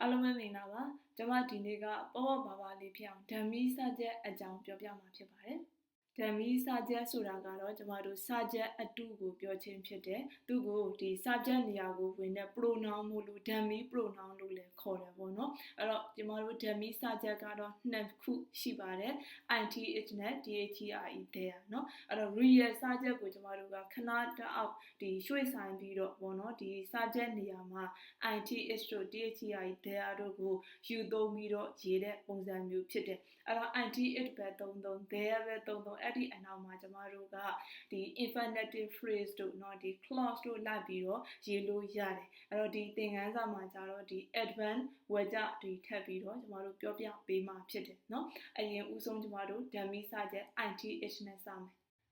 အားလုံးပဲမင်္ဂလာပါကျွန်မဒီနေ့ကပေါ့ပေါ့ပါပါလေးဖြစ်အောင်ဓမ္မီစာချက်အကြောင်းပြောပြမှာဖြစ်ပါတယ် ဓမ္မီစာချက်ဆိုတာကတော့ကျမတို့စာချက်အတုကိုပြောခြင်းဖြစ်တယ်သူကိုဒီစာချက်နေရာကိုဝင်တဲ့ pronoun မို့လို့ဓမ္မီ pronoun လို့လည်းခေါ်တယ်ပေါ့နော်အဲ့တော့ကျမတို့ဓမ္မီစာချက်ကတော့နှစ်ခုရှိပါတယ် ith နဲ့ dhe there เนาะအဲ့တော့ real စာချက်ကိုကျမတို့ကခဏတအောက်ဒီရွှေ့ဆိုင်ပြီးတော့ပေါ့နော်ဒီစာချက်နေရာမှာ ith တို့ dhe there တို့ကိုယူသုံးပြီးတော့ရေးတဲ့ပုံစံမျိုးဖြစ်တယ်အဲ့တော့ ith ပဲသုံးသုံး there ပဲသုံးသုံး အဲ့ဒီအနောက်မှာကျမတို့ကဒီ infinitive phrase တို့เนาะဒီ clause တို့လိုက်ပြီးတော့ရေးလို့ရတယ်အဲ့တော့ဒီသင်ခန်းစာမှာကျတော့ဒီ advanced ဝေကြဒီထပ်ပြီးတော့ကျမတို့ပြောပြပေးမှာဖြစ်တယ်เนาะအရင်ဦးဆုံးကျမတို့ဓမ္မီစာချက် ith နဲ့စမယ်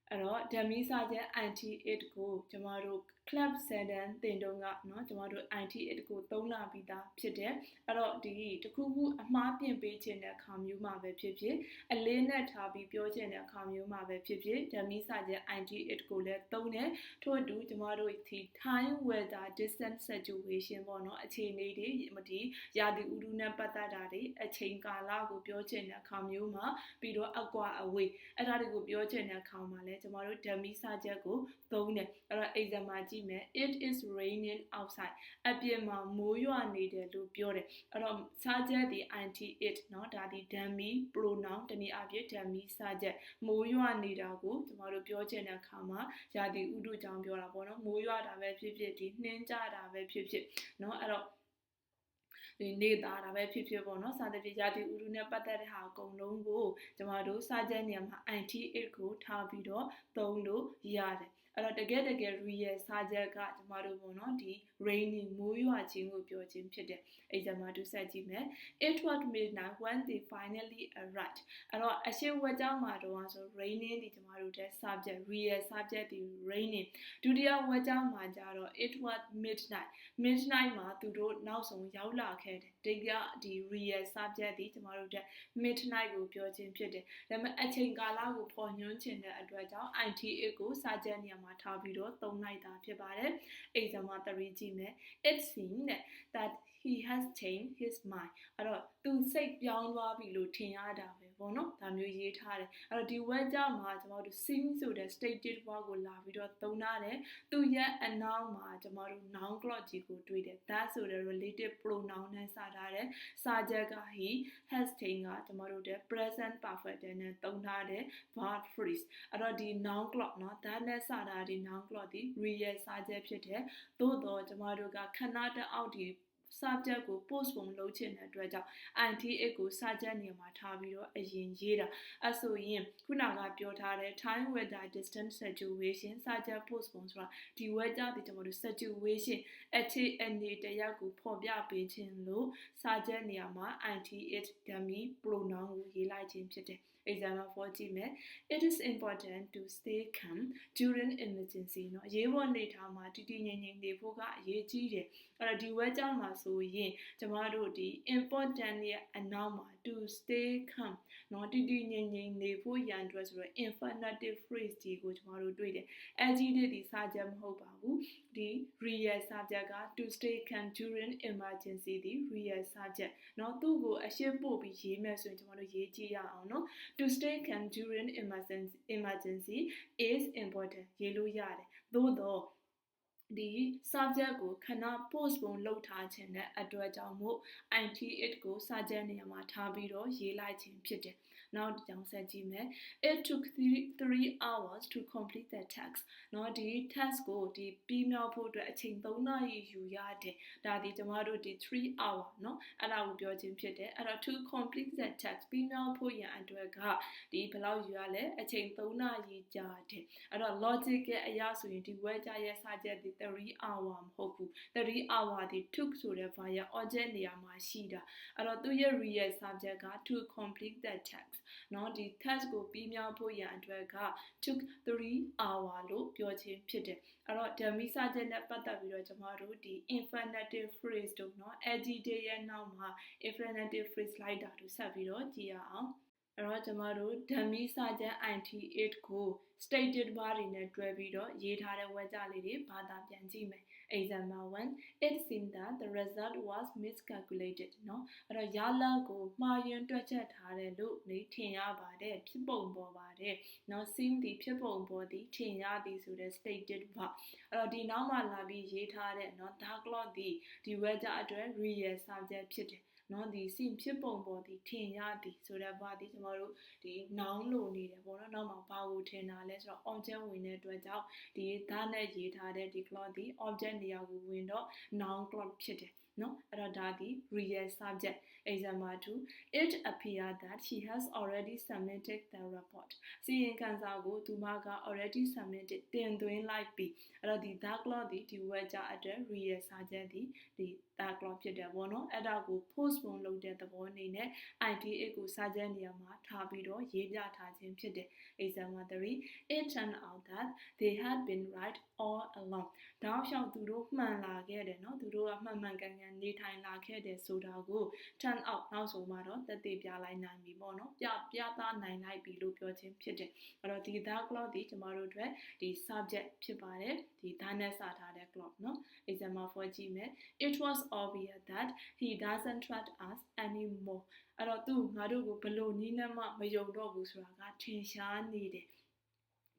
အဲ့တော့ဓမ္မီစာချက် ith ကိုကျမတို့ club 7တင်တုံးကเนาะကျမတို့ ith ကိုသုံးလာပြီးသားဖြစ်တယ်အဲ့တော့ဒီတခုခုအမှားပြင်ပေးခြင်းတဲ့အခါမျိုးမှာပဲဖြစ်ဖြစ်အလေးနဲ့ထားပြီးပြောခြင်းတဲ့အခါမျိုးမှာပဲဖြစ်ဖြစ်ဓမ္မီစာချက် ith ကိုလည်းသုံးတယ်ထို့အတူကျမတို့ဒီ time weather distance situation ပေါ့เนาะအခြေအနေတွေဒီရာသီဥတုနဲ့ပတ်သက်တာတွေအချိန်ကာလကိုပြောခြင်းတဲ့အခါမျိုးမှာပြီးတော့အကွာအဝေးအဲ့ဒါတွေကိုပြောခြင်းတဲ့အခါမှာလည်းကျမတို့ဓမ္မီစာချက်ကိုသုံးတယ်အဲ့တော့ exam မှာ ကြည့်မယ် it is raining outside အပြင်မှာမိုးရွာနေတယ်လို့ပြောတယ်အဲ့တော့စာချက်ဒီ anti it เนาะဒါဒီ dummy pronoun တနည်းအားဖြင့် dummy စာချက်မိုးရွာနေတာကိုကျမတို့ပြောချင်တဲ့အခါမှာရာသီဥတုကြောင့်ပြောတာပေါ့နော်မိုးရွာတာပဲဖြစ်ဖြစ်ဒီနှင်းကြတာပဲဖြစ်ဖြစ်เนาะအဲ့တော့ဒီနေသားတာပဲဖြစ်ဖြစ်ပေါ့နော်စာသဖြင့်ရာသီဥတုနဲ့ပတ်သက်တဲ့ဟာအကုန်လုံးကိုကျမတို့စာချက်နေရာမှာ IT8 ကိုထားပြီးတော့သုံးလို့ရတယ် အဲ့တော့တကယ်တကယ် real စာချက်ကကျမတို့ပေါ့နော်ဒီ rainy မိုးရွာခြင်းကိုပြောခြင်းဖြစ်တယ်အဲ့ဒါမှတူဆက်ကြည့်မယ် it was midnight when they finally arrived အဲ့တော့အရှိဝက်ကြောင်းမှာတော့ဆို raining ဒီကျမတို့တဲ့ subject real subject ဒီ raining ဒုတိယဝက်ကြောင်းမှာကျတော့ it was midnight midnight မှာသူတို့နောက်ဆုံးရောက်လာခဲ့တယ်ဒီကဒီ real subject ဒီကျမတို့တဲ့ midnight ကိုပြောခြင်းဖြစ်တယ်ဒါပေမဲ့အချိန်ကာလကိုပေါ်ညွှန်းခြင်းတဲ့အတွက်ကြောင့် ITA ကိုစာချက်နေရာမှာထားပြီးတော့သုံးလိုက်တာဖြစ်ပါတယ် exam 3ကြည့်မယ် it seemed that he has changed his mind အဲ့တော့သူစိတ်ပြောင်းသွားပြီလို့ထင်ရတာပဲ ပေါ့နော်ဒါမျိုးရေးထားတယ်အဲ့တော့ဒီ word ကြောင့်မှာကျွန်တော်တို့ seem ဆိုတဲ့ state တစ်ဘွားကိုလာပြီးတော့သုံးထားတယ်သူရဲ့အနောက်မှာကျွန်တော်တို့ noun clause ကြီးကိုတွေ့တယ် that ဆိုတဲ့ related pronoun နဲ့စထားတယ်စာချက်က he has thing ကကျွန်တော်တို့တဲ့ present perfect နဲ့သုံးထားတယ် verb phrase အဲ့တော့ဒီ noun clause နော် that နဲ့စထားတဲ့ noun clause ဒီ real စာချက်ဖြစ်တယ်သို့တော့ကျွန်တော်တို့ကခဏတအောက်ဒီ subject ကို postpone လုပ်ချင်တဲ့အတွက်ကြောင့် INT8 ကို subject နေရာမှာထားပြီးတော့အရင်ရေးတာအဲဆိုရင်ခုနကပြောထားတဲ့ time weather distance situation subject postpone ဆိုတာဒီ weather ဒီကျွန်တော်တို့ situation အခြေအနေတရက်ကိုဖော်ပြပေးခြင်းလို့ subject နေရာမှာ INT8 dummy pronoun ကိုရေးလိုက်ခြင်းဖြစ်တယ် example 4ကြည့်မယ် it is important to stay calm during emergency เนาะအရေးပေါ်နေထားမှာတည်တည်ငြိမ်ငြိမ်နေဖို့ကအရေးကြီးတယ် အဲ့တော့ဒီ word ကြောင့်မှာဆိုရင်ကျမတို့ဒီ important ရဲ့အနောက်မှာ to stay calm เนาะတည်တည်ငြိမ်ငြိမ်နေဖို့ရန်အတွက်ဆိုတော့ infinitive phrase ဒီကိုကျမတို့တွေ့တယ်အဲကြီးတဲ့ဒီစာချက်မဟုတ်ပါဘူးဒီ real subject က to stay calm during emergency ဒီ real subject เนาะသူ့ကိုအရှင်းပို့ပြီးရေးမယ်ဆိုရင်ကျမတို့ရေးကြည့်ရအောင်เนาะ to stay calm during emergency emergency is important ရေးလို့ရတယ်သို့တော့ ဒီ subject ကိုခဏ postpone လုပ်ထားခြင်းတဲ့အတွက်ကြောင့်မို့ IT8 ကို subject နေရာမှာထားပြီးတော့ရေးလိုက်ခြင်းဖြစ်တယ်။ နောက်တစ်ကြောင်ဆက်ကြည့်မယ် it took 3 hours to complete the task နော်ဒီ task ကိုဒီပြီးမြောက်ဖို့အတွက်အချိန်3နာရီယူရတယ်ဒါဒီကျမတို့ဒီ3 hour နော်အဲ့ဒါကိုပြောခြင်းဖြစ်တယ်အဲ့တော့ to complete the task ပြီးမြောက်ဖို့ရန်အတွက်ကဒီဘယ်လောက်ယူရလဲအချိန်3နာရီကြာတယ်အဲ့တော့ logic ရဲ့အရာဆိုရင်ဒီ word ရဲ့စာချက်ဒီ3 hour မဟုတ်ဘူး3 hour ဒီ took ဆိုတဲ့ verb ရဲ့ object နေရာမှာရှိတာအဲ့တော့သူရဲ့ real subject က to complete the task เนาะဒီ task ကိုပြီးမြောက်ဖို့ရန်အတွက်က took 3 hour လို့ပြောခြင်းဖြစ်တယ်အဲ့တော့ dummy subject နဲ့ပတ်သက်ပြီးတော့ကျွန်တော်တို့ဒီ infinitive phrase တို့เนาะ adjective ရဲ့နောက်မှာ infinitive phrase လိုက်တာတို့ဆက်ပြီးတော့ကြည့်ရအောင်အဲ့တော့ကျမတို့ dummy စာချက် IT8 ကို stated bar တွေနဲ့တွဲပြီးတော့ရေးထားတဲ့ဝက်ကြလေးတွေဘာသာပြန်ကြည့်မယ် example 1 it seemed that the result was miscalculated เนาะအဲ့တော့ရလဒ်ကိုမှားယွင်းတွက်ချက်ထားတယ်လို့နေထင်ရပါတယ်ဖြစ်ပုံပေါ်ပါတယ်เนาะ seem ဒီဖြစ်ပုံပေါ်သည်ထင်ရသည်ဆိုတဲ့ stated verb အဲ့တော့ဒီနောက်မှာလာပြီးရေးထားတဲ့เนาะ dark cloud ဒီဒီ weather အတွက် real subject ဖြစ်တယ် နော်ဒီစီဖြစ်ပုံပေါ်ဒီထင်ရသည်ဆိုတော့ဘာဒီကျမတို့ဒီ noun လို့နေတယ်ပေါ့နော်နောက်မှာဘာကိုထင်တာလဲဆိုတော့ object ဝင်တဲ့အတွက်ကြောင့်ဒီသားနဲ့ရေးထားတဲ့ဒီ clause ဒီ object နေရာကိုဝင်တော့ noun clause ဖြစ်တယ်နော်အဲ့တော့ဒါဒီ real subject example 2 it appear that she has already submitted the report စီရင်ခံစာကိုသူမက already submitted တင်သွင်းလိုက်ပြီအဲ့တော့ဒီ that clause ဒီဒီ word ကြအတွက် real subject ဒီဒီ တာကလောဖြစ်တယ်ပေါ့နော်အဲ့ဒါကို post ပုံလုပ်တဲ့သဘောအနေနဲ့ IDA ကိုစာကျမ်းနေရာမှာထားပြီးတော့ရေးပြထားခြင်းဖြစ်တယ် example 3 it turned out that they had been right all along တောက်လျှောက်သူတို့မှန်လာခဲ့တယ်နော်သူတို့ကမှန်မှန်ကန်ကန်နေထိုင်လာခဲ့တယ်ဆိုတာကို turn out နောက်ဆုံးမှာတော့သက်သေပြလိုက်နိုင်ပြီပေါ့နော်ပြပြသားနိုင်လိုက်ပြီလို့ပြောခြင်းဖြစ်တယ်အဲ့တော့ဒီ that clock ဒီကျမတို့အတွက်ဒီ subject ဖြစ်ပါတယ်ဒီ that နဲ့စာထားတဲ့ clock နော် example 4ကြည့်မယ် it was obvious that he doesn't trust us anymore အဲ့တော့သူငါတို့ကိုဘလို့နီးနဲ့မှမယုံတော့ဘူးဆိုတာကထင်ရှားနေတယ်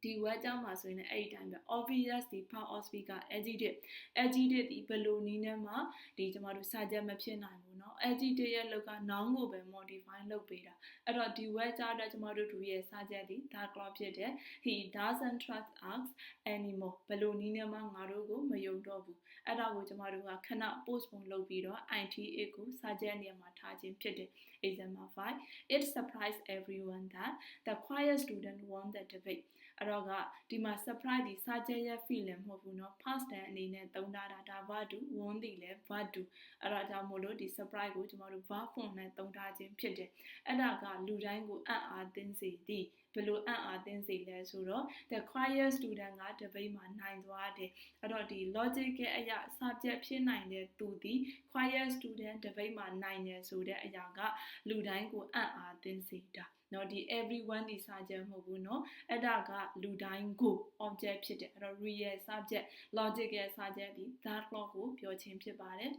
ဒီ word ကြောင့်မှာဆိုရင်လည်းအဲ့ဒီတိုင်းပဲ obvious ဒီ part of speaker adjective adjective ဒီဘယ်လိုနည်းနဲ့မှဒီကျမတို့စာချက်မဖြစ်နိုင်ဘူးเนาะ adjective ရဲ့လောက်က noun ကိုပဲ modify လုပ်ပေးတာအဲ့တော့ဒီ word ကြောင့်ကျမတို့တို့ရဲ့စာချက်ဒီ that clause ဖြစ်တယ် he doesn't trust us anymore ဘယ်လိုနည်းနဲ့မှငါတို့ကိုမယုံတော့ဘူးအဲ့ဒါကိုကျမတို့ကခဏ postpone လုပ်ပြီးတော့ ITA ကိုစာချက်နေရာမှာထားခြင်းဖြစ်တယ် example 5 it surprised everyone that the choir student won the debate အဲ့တော့ကဒီမှာ surprise ဒီစာချက်ရဲ့ feeling မဟုတ်ဘူးเนาะ past tense အနေနဲ့သုံးထားတာဒါ verb to won တည်လဲ verb to အဲ့တော့ကြောင့်မို့လို့ဒီ surprise ကိုကျွန်တော်တို့ verb form နဲ့သုံးထားခြင်းဖြစ်တယ်အဲ့ဒါကလူတိုင်းကိုအံ့အားသင့်စေသည်ဘယ်လိုအံ့အားသင့်စေလဲဆိုတော့ the choir student က debate မှာနိုင်သွားတယ်အဲ့တော့ဒီ logic ရဲ့အရာ subject ဖြစ်နိုင်တဲ့သူသည် choir student debate မှာနိုင်တယ်ဆိုတဲ့အရာကလူတိုင်းကိုအံ့အားသင့်စေတာ နော်ဒီ everyone ဒီစာချက်မဟုတ်ဘူးเนาะအဲ့ဒါကလူတိုင်းကို object ဖြစ်တယ်အဲ့တော့ real subject logic ရဲ့စာချက်ဒီ that clause ကိုပြောခြင်းဖြစ်ပါတယ်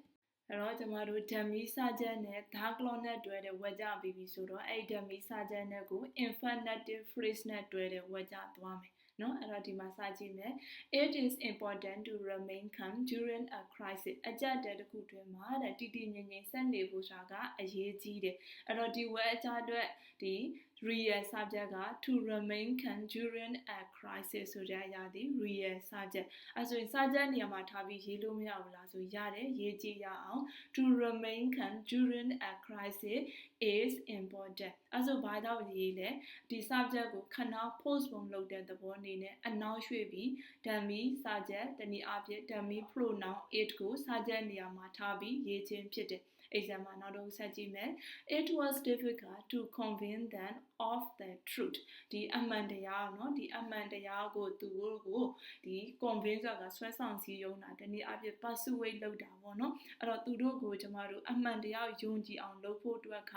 အဲ့တော့ကျမတို့ dummy စာချက်နဲ့ dark clause နဲ့တွဲတဲ့ဝက်ကြပြီးပြီဆိုတော့အဲ့ dummy စာချက်နဲ့ကို infinitive phrase နဲ့တွဲတဲ့ဝက်ကြသွားမယ် နော်အဲ့တော့ဒီမှာစကြည့်မယ် it is important to remain calm during a crisis အကြက်တဲတစ်ခုတွင်မှာတဲ့တည်တည်ငြိမ်ငြိမ်ဆက်နေဖို့ဆိုတာကအရေးကြီးတယ်အဲ့တော့ဒီဝဲအကြအတွက်ဒီ real subject က to remain calm during a crisis ဆိုတဲ့အရာဒီ real subject အဲဆိုရင် subject နေရာမှာထားပြီးရေးလို့မရဘူးလားဆိုရတယ်ရေးကြည့်ရအောင် to remain calm during a crisis is important အဲဆိုဘာကြောင့်ရေးလဲဒီ subject ကိုခဏ postpone လုပ်တဲ့သဘောအနေနဲ့အနောက်ရွှေ့ပြီး dummy subject တနည်းအားဖြင့် dummy pronoun it ကို subject နေရာမှာထားပြီးရေးခြင်းဖြစ်တယ် example နောက်တော့ဆက်ကြည့်မယ် it was difficult to convince them of the truth ဒီအမှန်တရားเนาะဒီအမှန်တရားကိုသူတို့ကိုဒီ convince ကဆွဲဆောင်စည်းရုံးတာတနည်းအားဖြင့် persuade လုပ်တာပေါ့เนาะအဲ့တော့သူတို့ကိုကျမတို့အမှန်တရားယုံကြည်အောင်လုပ်ဖို့အတွက်က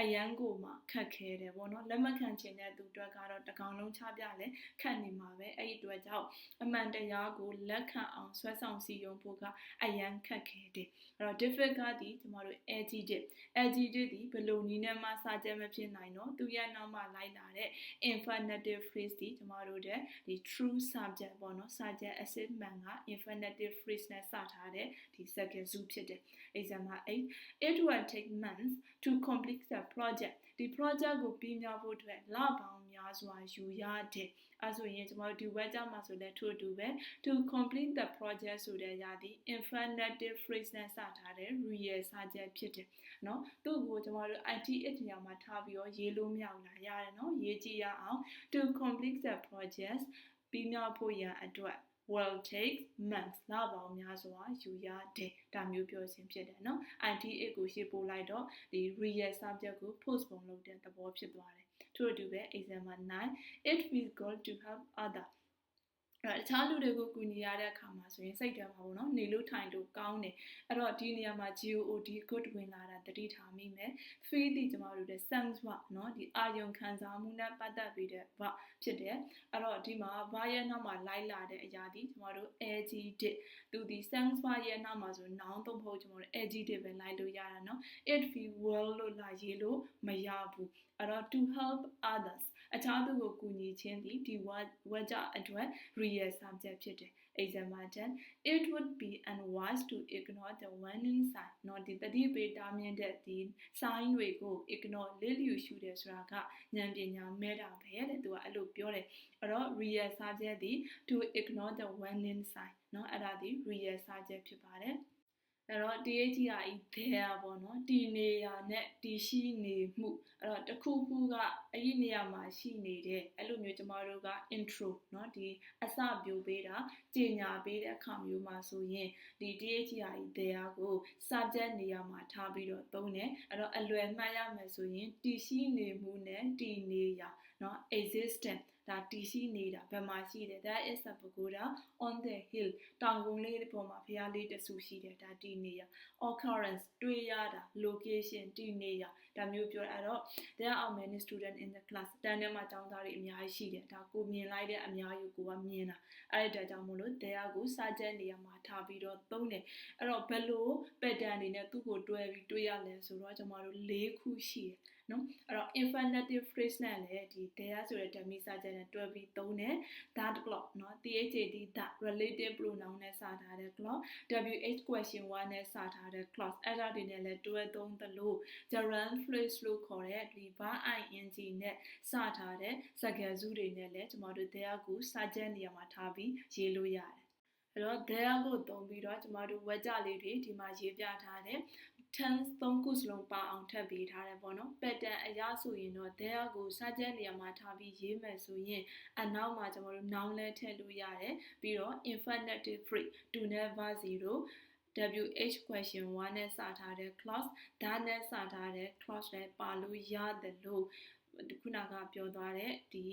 အရန်ကိုမှခက်ခဲတယ်ပေါ့เนาะလက်မခံချင်တဲ့သူအတွက်ကတော့တကောင်လုံးချပြလဲခက်နေမှာပဲအဲ့ဒီအတွက်ကြောင့်အမှန်တရားကိုလက်ခံအောင်ဆွဲဆောင်စည်းရုံးဖို့ကအရန်ခက်ခဲတယ်အဲ့တော့ difficult ဒီကျမတို့ adjective adjective ဒီဘယ်လိုနည်းနဲ့မှစာချက်မဖြစ်နိုင်တော့သူရဲ့ နောက်မှာလိုက်လာတဲ့ infinitive phrase ဒီကျမတို့တဲ့ဒီ true subject ပေါ့နော် subject acid man က infinitive phrase နဲ့စထားတဲ့ဒီ second zoo ဖြစ်တယ် example 8 it will take months to complete the project ဒီ project ကိုပြီးမြောက်ဖို့အတွက်လပေါင်းများစွာယူရတယ် အဲဆိုရင်ကျွန်တော်တို့ဒီ web ကြောင့်မှဆိုလဲထို့အတူပဲ to complete the project ဆိုတဲ့ຢာဒီ infinitive phrase နဲ့စထားတဲ့ real subject ဖြစ်တယ်เนาะသူ့ကိုကျွန်တော်တို့ ITH နေရာမှာထားပြီးတော့ရေးလို့မရဘူးလားရတယ်เนาะရေးကြည့်ရအောင် to complete the project ပြီးမြောက်ဖို့ရန်အတွက် will take months လပေါင်းများစွာယူရတယ်ဒါမျိုးပြောခြင်းဖြစ်တယ်เนาะ ITA ကိုရှင်းပို့လိုက်တော့ဒီ real subject ကို postpone လုပ်တဲ့သဘောဖြစ်သွားတယ် ထို့အတူပဲ example 9 it feels good to help other အဲ့တော့တခြားလူတွေကိုကူညီရတဲ့အခါမှာဆိုရင်စိတ်ထဲမှာပေါ့နော်နေလို့ထိုင်လို့ကောင်းတယ်အဲ့တော့ဒီနေရာမှာ GOD good ဝင်လာတာတတိထားမိမယ် feel ဒီကျွန်တော်တို့တဲ့ sense ဘာနော်ဒီအာယုံခံစားမှုနဲ့ပတ်သက်ပြီးတဲ့ဘာဖြစ်တယ်အဲ့တော့ဒီမှာ ဘာရဲ့နောက်မှာလိုက်လာတဲ့အရာဒီကျွန်တော်တို့ agd သူဒီ sense ဘာရဲ့နောက်မှာဆို noun တော့မဟုတ်ကျွန်တော်တို့ agd ပဲလိုက်လို့ရတာနော် it feel well လို့လာရေးလို့မရဘူးအဲ့တော့ to help others အခြားသူကိုကူညီခြင်းသည်ဒီဝါကြအတွက် real subject ဖြစ်တယ် example 10 it would be unwise to ignore the warning sign နော်ဒီတတိပေတားမြင့်တဲ့ဒီ sign တွေကို ignore လေးလျူရှုတယ်ဆိုတာကဉာဏ်ပညာမဲ့တာပဲတဲ့သူကအဲ့လိုပြောတယ်အဲ့တော့ real subject သည် to ignore the warning sign နော်အဲ့ဒါဒီ real subject ဖြစ်ပါတယ် အဲ့တော့ THER ဤ there ပေါ့နော်ဒီနေရာနဲ့ဒီရှိနေမှုအဲ့တော့တစ်ခုခုကအဲ့ဒီနေရာမှာရှိနေတဲ့အဲ့လိုမျိုးကျမတို့က intro เนาะဒီအစပြိုပေးတာကြေညာပေးတဲ့အခါမျိုးမှာဆိုရင်ဒီ THER ဤ there ကို subject နေရာမှာထားပြီးတော့သုံးတယ်အဲ့တော့အလွယ်မှတ်ရမယ်ဆိုရင်တည်ရှိနေမှုနဲ့တည်နေရာเนาะ existence ဒါတည်ရှိနေတာဘယ်မှာရှိတယ် that is a pagoda on the hill တောင်ကုန်းလေးပေါ်မှာဖျားလေးတဆူရှိတယ်ဒါတည်နေရ occurrence တွေ့ရတာ location တည်နေရဒါမျိုးပြောအဲ့တော့ there are many students in the class တန်းထဲမှာကျောင်းသားတွေအများကြီးရှိတယ်ဒါကိုမြင်လိုက်တဲ့အများကြီးကိုကမြင်တာအဲ့ဒီကြောင့်မို့လို့ there ကိုစာချက်နေရာမှာထားပြီးတော့သုံးတယ်အဲ့တော့ဘယ်လို pattern တွေနဲ့သူ့ကိုတွဲပြီးတွေ့ရလဲဆိုတော့ကျွန်တော်တို့၄ခုရှိတယ် နော်အဲ့တော့ infinitive phrase နဲ့လည်းဒီ there ဆိုတဲ့ dummy subject နဲ့တွဲပြီးသုံးတယ် that clock နော် THAT that relative pronoun နဲ့စထားတဲ့ clock WH question 1နဲ့စထားတဲ့ clause အဲ့ဒါတွေနဲ့လည်းတွဲသုံးသလို gerund phrase လို့ခေါ်တဲ့ဒီ verb ing နဲ့စထားတဲ့စကားစုတွေနဲ့လည်းကျွန်တော်တို့ there ကို subject နေရာမှာထားပြီးရေးလို့ရတယ်အဲ့တော့ there ကိုသုံးပြီးတော့ကျမတို့ဝက်ကြလေးတွေဒီမှာရေးပြထားတယ် tense 3ခုစလုံးပါအောင်ထပ်ပေးထားတယ်ပေါ့နော် pattern အရာဆိုရင်တော့ there ကိုစာချက်နေရာမှာထားပြီးရေးမယ်ဆိုရင်အနောက်မှာကျွန်တော်တို့ noun လဲထည့်လို့ရတယ်ပြီးတော့ infinitive phrase to never zero WH question 1နဲ့စထားတဲ့ clause ဒါနဲ့စထားတဲ့ clause လည်းပါလို့ရတယ်လို့ခုနကပြောသွားတဲ့ဒီ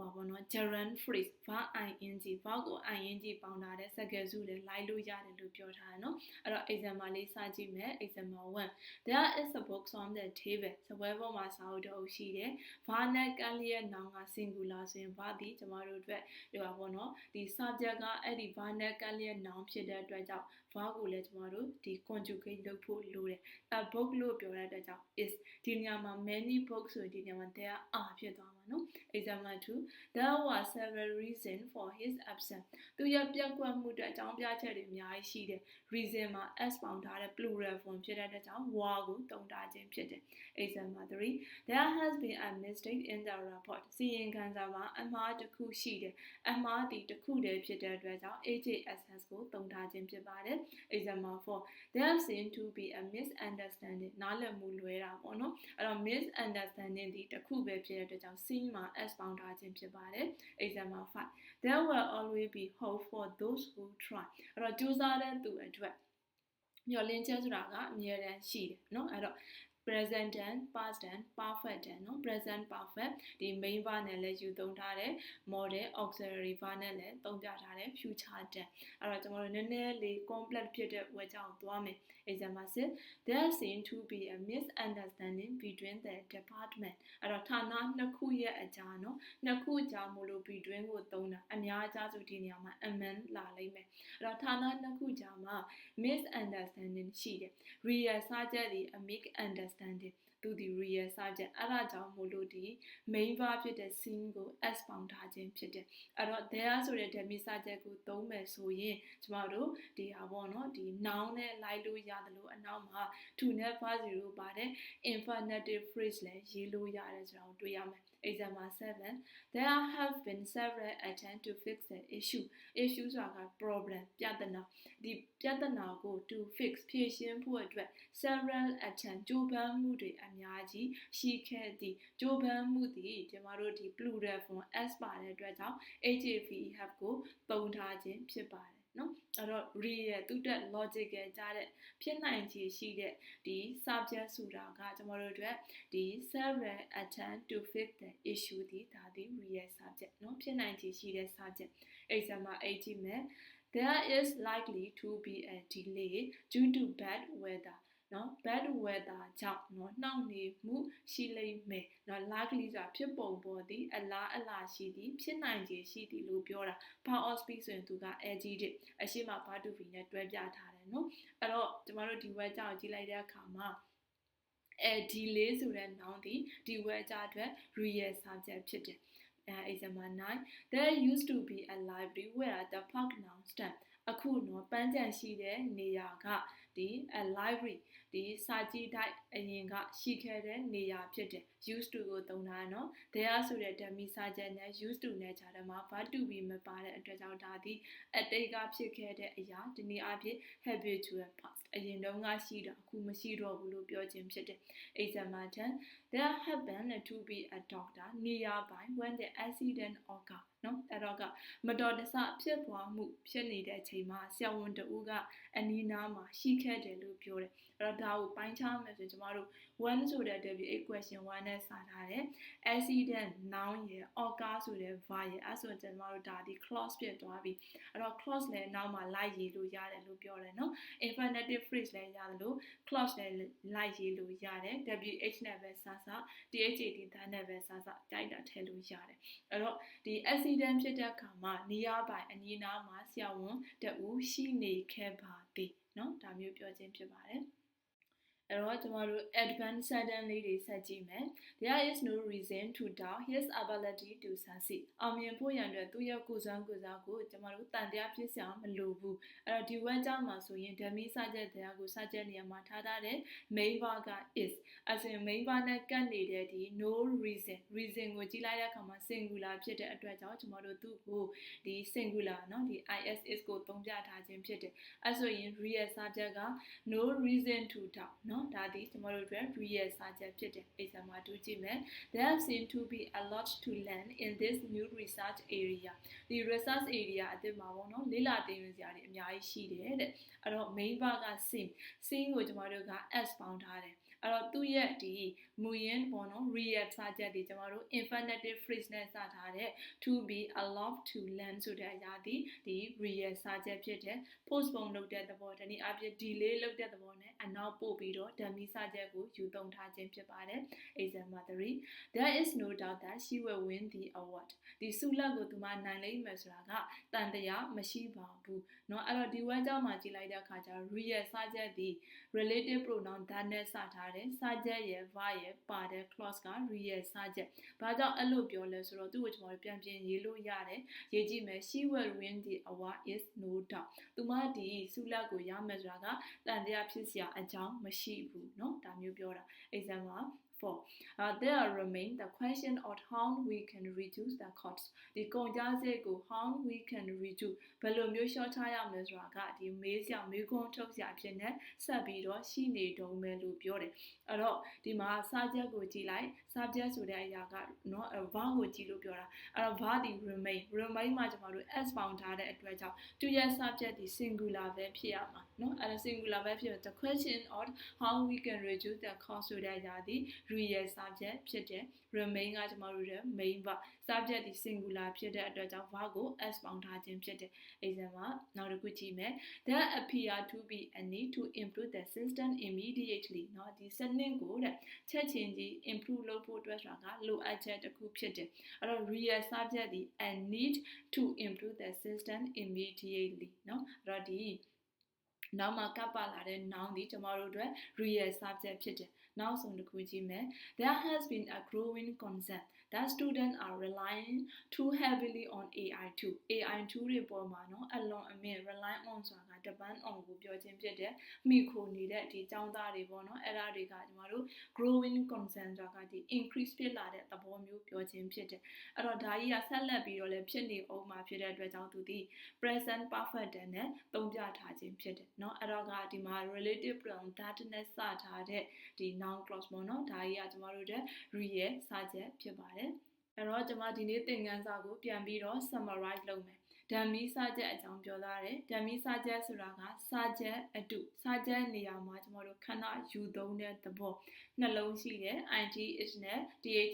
ဟောပေါ့နော် gerund phrase verb ing verb ကို ing ပေါင်းထားတဲ့စကားစုတွေလိုက်လို့ရတယ်လို့ပြောထားတယ်နော်အဲ့တော့ example လေးစကြည့်မယ် example 1 there is a book on the table စပွဲပေါ်မှာစာအုပ်တစ်အုပ်ရှိတယ် verb နဲ့ကလျက်နောင်က singular ဆိုရင် verb ဒီကျမတို့အတွက်ဒီပါပေါ့နော်ဒီ subject ကအဲ့ဒီ verb နဲ့ကလျက်နောင်ဖြစ်တဲ့အတွက်ကြောင့် verb ကိုလည်းကျမတို့ဒီ conjugate လုပ်ဖို့လိုတယ်အဲ book လို့ပြောတဲ့အတွက်ကြောင့် is ဒီနေရာမှာ many books ဆိုဒီနေရာမှာ there are ဖြစ်သွားမှာ နော် example 2 there were several reasons for his absence သူရပြက်ကွက်မှုအတွက်အကြောင်းပြချက်တွေအများကြီးရှိတယ် reason မှာ s ပေါင်းထားတဲ့ plural form ဖြစ်တဲ့အတွက်ကြောင့် were ကိုတုံထားခြင်းဖြစ်တယ် example 3 there has been a mistake in the report စီရင်ခံစာမှာအမှားတစ်ခုရှိတယ်အမှားဒီတစ်ခုတည်းဖြစ်တဲ့အတွက်ကြောင့် HASS ကိုတုံထားခြင်းဖြစ်ပါတယ် example 4 there seems to be a misunderstanding နားလည်မှုလွဲတာပေါ့နော်အဲ့တော့ misunderstanding ဒီတစ်ခုပဲဖြစ်တဲ့အတွက်ကြောင့် sin မှာ s ပေါင်းထားခြင်းဖြစ်ပါတယ် example 5 there will always be hope for those who try အဲ့တော့ကြိုးစားတဲ့သူအတွက်မျှော်လင့်ချက်ဆိုတာကအမြဲတမ်းရှိတယ်เนาะအဲ့တော့ present tense past tense perfect tense เนาะ present perfect ဒီ main verb နဲ့လည်းယူသုံးထားတယ် model auxiliary verb နဲ့လည်းသုံးပြထားတယ် future tense အဲ့တော့ကျွန်တော်တို့နည်းနည်းလေး complex ဖြစ်တဲ့ word ကြောင့်သွားမယ် example 6 there seem to be a misunderstanding between the department အဲ့တော့ဌာနနှစ်ခုရဲ့အကြားเนาะနှစ်ခုကြားမလို့ between ကိုသုံးတာအများအကြားစုဒီနေရာမှာ amend လာလိမ့်မယ်အဲ့တော့ဌာနနှစ်ခုကြားမှာ misunderstanding ရှိတယ် real စာချက်ဒီ a misunderstanding သူဒီ real subject အဲ့ဒါကြောင့်မို့လို့ဒီ main verb ဖြစ်တဲ့ seen ကို s ပေါင်းထားခြင်းဖြစ်တယ်အဲ့တော့ there ဆိုတဲ့ dummy subject ကိုသုံးမယ်ဆိုရင်ကျမတို့ဒီဟာပေါ့နော်ဒီ noun နဲ့လိုက်လို့ရတယ်လို့အနောက်မှာ to နဲ့ verb 0ပါတဲ့ infinitive phrase လည်းရေးလို့ရတယ်ဆိုတာကိုတွေ့ရမယ် example 7 there have been several attempts to fix the issue issue ဆိုတာက problem ပြဿနာဒီပြဿနာကို to fix ဖြေရှင်းဖို့အတွက် several attempts ကြိုးပမ်းမှုတွေအများကြီးရှိခဲ့သည်ကြိုးပမ်းမှုသည်ကျမတို့ဒီ plural form s ပါတဲ့အတွက်ကြောင့် have have ကိုသုံးထားခြင်းဖြစ်ပါတယ် နော်အဲ့တော့ real ရဲ့သူတက် logic ရဲ့ကြားတဲ့ဖြစ်နိုင်ခြေရှိတဲ့ဒီ subject ဆိုတာကကျွန်တော်တို့အတွက်ဒီ several attempt to fix the issue ဒီဒါဒီ real subject နော်ဖြစ်နိုင်ခြေရှိတဲ့ subject အဲ့ဆမှာအဲ့ကြည့်မယ် there is likely to be a delay due to bad weather နော် bad weather ကြောင့်နော်နှောင့်နှေမှုရှိလိမ့်မယ်နော် likely ဆိုတာဖြစ်ပုံပေါ်သည်အလားအလာရှိသည်ဖြစ်နိုင်ခြေရှိသည်လို့ပြောတာ power of speech ဆိုရင်သူက adjective အရှိမ verb to be နဲ့တွဲပြထားတယ်နော်အဲ့တော့ကျမတို့ဒီ word ကြောင့်ကြည့်လိုက်တဲ့အခါမှာအဲ delay ဆိုတဲ့ noun ဒီဒီ word ကြအတွက် real subject ဖြစ်တယ်အဲ example 9 there used to be a library where the park noun stand အခုနော်ပန်းကြံရှိတဲ့နေရာက ဒီ a library ဒီစာကြည့်တိုက်အရင်ကရှိခဲ့တဲ့နေရာဖြစ်တယ် used to ကိုသုံးတာနော် there ဆိုတဲ့ dummy စာချက်နဲ့ used to နဲ့ခြားတယ်မှာ verb to be မပါတဲ့အတွက်ကြောင့်ဒါဒီအတိတ်ကဖြစ်ခဲ့တဲ့အရာဒီနေ့အဖြစ် habitual past အရင်တုန်းကရှိတာအခုမရှိတော့ဘူးလို့ပြောခြင်းဖြစ်တယ် example 10 there happened to be a doctor nearby when the accident occurred နော်အဲ့တော့ကမတော်တဆဖြစ်သွားမှုဖြစ်နေတဲ့အချိန်မှာဆရာဝန်တဦးကအနီးနားမှာရှိခဲ့တယ်လို့ပြောတယ်အဲ့တော့ဒါကိုပိုင်းခြားမယ်ဆိုရင်ကျမတို့1ဆိုတဲ့ WA question 1နဲ့စာထားတယ် accident noun ရယ် occur ဆိုတဲ့ verb ရယ်အဲ့ဆိုရင်ကျမတို့ဒါဒီ clause ဖြစ်သွားပြီအဲ့တော့ clause လည်းနောက်မှာလိုက်ရေးလို့ရတယ်လို့ပြောတယ်နော် infinitive phrase လည်းရတယ်လို့ clause လည်းလိုက်ရေးလို့ရတယ် WH နဲ့ပဲစစ THAT တန်းနဲ့ပဲစစတိုက်တာထည့်လို့ရတယ်အဲ့တော့ဒီ accident ဖြစ်တဲ့အခါမှာနေရာပိုင်အနီးနားမှာဆရာဝန်တဦးရှိနေခဲ့ပါသည်เนาะဒါမျိုးပြောခြင်းဖြစ်ပါတယ် အဲ့တော့ကျမတို့ advanced sentence လေးတွေဆက်ကြည့်မယ် there is no reason to doubt his ability to succeed အောင်မြင်ဖို့ရန်အတွက်သူ့ရဲ့ကိုယ်စွမ်းကိုယ်စားကိုကျမတို့တန်တရားဖြစ်စရာမလိုဘူးအဲ့တော့ဒီ word ကြောင့်မှာဆိုရင် dummy စချက်တရားကိုစချက်နေရာမှာထားထားတဲ့ main verb က is အစင် main verb နဲ့ကပ်နေတဲ့ဒီ no reason reason ကိုကြည့်လိုက်တဲ့အခါမှာ singular ဖြစ်တဲ့အတွက်ကြောင့်ကျမတို့သူ့ကိုဒီ singular เนาะဒီ is is ကိုသုံးပြထားခြင်းဖြစ်တယ်အဲဆိုရင် real subject က no reason to doubt เนาะ ะနော်ဒါဒီကျွန်တော်တို့အတွက် real စာချက်ဖြစ်တဲ့ example တူကြည့်မယ် there seem to be a lot to learn in this new research area ဒီ research area အသစ်မှာပေါ့နော်လေ့လာသင်ယူစရာတွေအများကြီးရှိတယ်တဲ့အဲ့တော့ main verb က seem seem ကိုကျွန်တော်တို့က s ပေါင်းထားတယ် အဲ့တော့သူ့ရဲ့ဒီမူရင်းပေါ့နော် real စာချက်ဒီကျွန်တော်တို့ infinitive phrase နဲ့စထားတဲ့ to be allowed to learn ဆိုတဲ့အရာဒီဒီ real စာချက်ဖြစ်တဲ့ postpone လုပ်တဲ့သဘောတနည်းအားဖြင့် delay လုပ်တဲ့သဘောနဲ့အနောက်ပို့ပြီးတော့ dummy စာချက်ကိုယူသုံးထားခြင်းဖြစ်ပါတယ် example 3 there is no doubt that she will win the award ဒီဆုလတ်ကိုသူမနိုင်လိမ့်မယ်ဆိုတာကတန်တရားမရှိပါဘူးเนาะအဲ့တော့ဒီ word ကြောင့်မှကြည့်လိုက်တဲ့အခါကျတော့ real စာချက်ဒီ relative pronoun that နဲ့စထားတယ်စာချက်ရဲ့ verb ရဲ့ပါတဲ့ clause က real စာချက်ဘာကြောင့်အဲ့လိုပြောလဲဆိုတော့သူ့ကိုကျွန်တော်ပြန်ပြင်ရေးလို့ရတယ်ရေးကြည့်မယ် she will win the award is no doubt သူမဒီဆုလတ်ကိုရမယ်ဆိုတာကတန်တရားဖြစ်စရာအကြောင်းမရှိဘူးเนาะဒါမျိုးပြောတာ example for uh, there remain the question of how we can reduce the costs ဒီကုန်ကြစရိတ်ကို how we can reduce ဘယ်လိုမျိုးလျှော့ချရမလဲဆိုတာကဒီမေးစရာမေးခွန်းထုတ်စရာဖြစ်နေဆက်ပြီးတော့ရှိနေတုံးပဲလို့ပြောတယ်အဲ့တော့ဒီမှာစာချက်ကိုကြည့်လိုက် subject ဆိုတဲ့အရာကเนาะ verb ကိုကြည့်လို့ပြောတာအဲ့တော့ verb ဒီ remain remain မှာကျွန်တော်တို့ s ပေါင်းထားတဲ့အတွက်ကြောင့်သူရဲ့ subject ဒီ singular ပဲဖြစ်ရမှာเนาะအဲ့ဒါ singular ပဲဖြစ် the question of how we can reduce the cost ဆိုတဲ့အရာဒီ real subject ဖြစ်တယ် remain ကကျွန်တော်တို့ရဲ့ main verb subject ဒီ singular ဖြစ်တဲ့အတွက်ကြောင့် verb ကို s ပေါင်းထားခြင်းဖြစ်တယ် example နောက်တစ်ခုကြည့်မယ် there appear to be a need to improve the system immediately เนาะဒီစနစ်ကိုတဲ့ချက်ချင်းကြီး improve လုပ် ဖို့အတွက်ဆိုတာကလိုအပ်ချက်တစ်ခုဖြစ်တယ်အဲ့တော့ real subject ဒီ a need to improve the system immediately เนาะအဲ့တော့ဒီနောက်မှာကပ်ပါလာတဲ့ noun ဒီကျွန်တော်တို့အတွက် real subject ဖြစ်တယ်နောက်ဆုံးတစ်ခုကြည့်မယ် there has been a growing concern that students are relying too heavily on AI2 AI2 တွေပေါ်မှာเนาะအလွန်အမင်း rely on ဆိုတာက depend on ကိုပြောခြင်းဖြစ်တယ်မိခိုနေတဲ့ဒီចောင်းသားတွေပေါ့เนาะအဲ့ဒါတွေကကျွန်တော်တို့ growing concern ဆိုတာကဒီ increase ဖြစ်လာတဲ့သဘောမျိုးပြောခြင်းဖြစ်တယ်အဲ့တော့ဒါကြီးကဆက်လက်ပြီးတော့လည်းဖြစ်နေအောင်မှာဖြစ်တဲ့အတွက်ကြောင့်သူဒီ present perfect နဲ့သုံးပြထားခြင်းဖြစ်တယ်เนาะအဲ့တော့ကဒီမှာ relative pronoun that နဲ့စထားတဲ့ဒီ noun clause ပေါ့เนาะဒါကြီးကကျွန်တော်တို့ရဲ့ real စာချက်ဖြစ်ပါတယ် ယ်အဲ့တော့ကျွန်မဒီနေ့သင်ခန်းစာကိုပြန်ပြီးတော့ summarize လုပ်မယ်ဓမ္မီစာချက်အကြောင်းပြောထားတယ်ဓမ္မီစာချက်ဆိုတာကစာချက်အတုစာချက်နေရာမှာကျမတို့ခဏယူသုံးတဲ့သဘောနှလုံးရှိတယ် int is နဲ့ there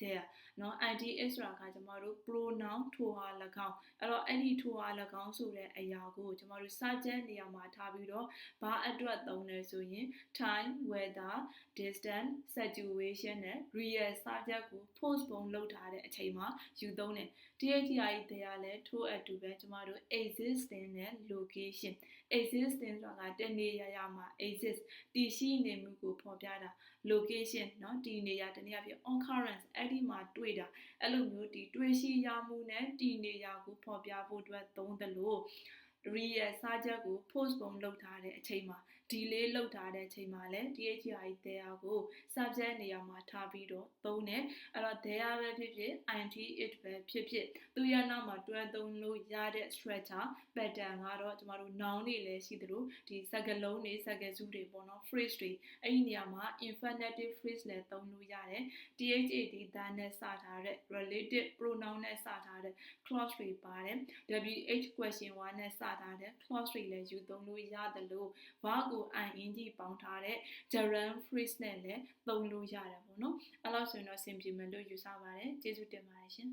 there เนาะ int is ဆိုတာကကျမတို့ pronoun ထိုဟာ၎င်းအဲ့တော့အဲ့ဒီထိုဟာ၎င်းဆိုတဲ့အရာကိုကျမတို့စာချက်နေရာမှာထားပြီးတော့ဘာအတွက်သုံးလဲဆိုရင် time weather distance situation နဲ့ real စာချက်ကို postpone လုပ်ထားတဲ့အချိန်မှာယူသုံးတယ် DHI တရားလဲထိုးအတူပဲကျမတို့ existing နဲ့ location existing ဆိုတာကတနေရာရာမှာ exist တည်ရှိနေမှုကိုဖော်ပြတာ location เนาะဒီနေရာတနည်းအားဖြင့် occurrence အဲ့ဒီမှာတွေ့တာအဲ့လိုမျိုးဒီတွေ့ရှိရမှုနဲ့ဒီနေရာကိုဖော်ပြဖို့အတွက်သုံးသလို real စာချက်ကို postpone လုပ်ထားတဲ့အချိန်မှာ delay လုပ်ထားတဲ့အချိန်မှာလည်း DHI တရားကို subject နေရာမှာထားပြီးတော့သုံးတယ်အဲ့တော့ there ပဲဖြစ်ဖြစ် int it ပဲဖြစ်ဖြစ်သူရနောက်မှာတွဲသုံးလို့ရတဲ့ structure pattern ကတော့ကျမတို့ noun တွေလည်းရှိသလိုဒီစကားလုံးတွေစကားစုတွေပေါ့နော် phrase တွေအဲ့ဒီနေရာမှာ infinitive phrase လည်းသုံးလို့ရတယ် THAD တန်းနဲ့စထားတဲ့ related pronoun နဲ့စထားတဲ့ clause တွေပါတယ် WH question 1နဲ့စထားတဲ့ clause တွေလည်းယူသုံးလို့ရတယ်လို့ verb ကို ing ပေါင်းထားတဲ့ gerund phrase နဲ့လည်းသုံးလို့ရတယ်ပေါ့နော်အဲ့လောက်ဆိုရင်တော့ simple လို့ယူဆပါတယ်ကျေးဇူးတင်ပါတယ်ရှင်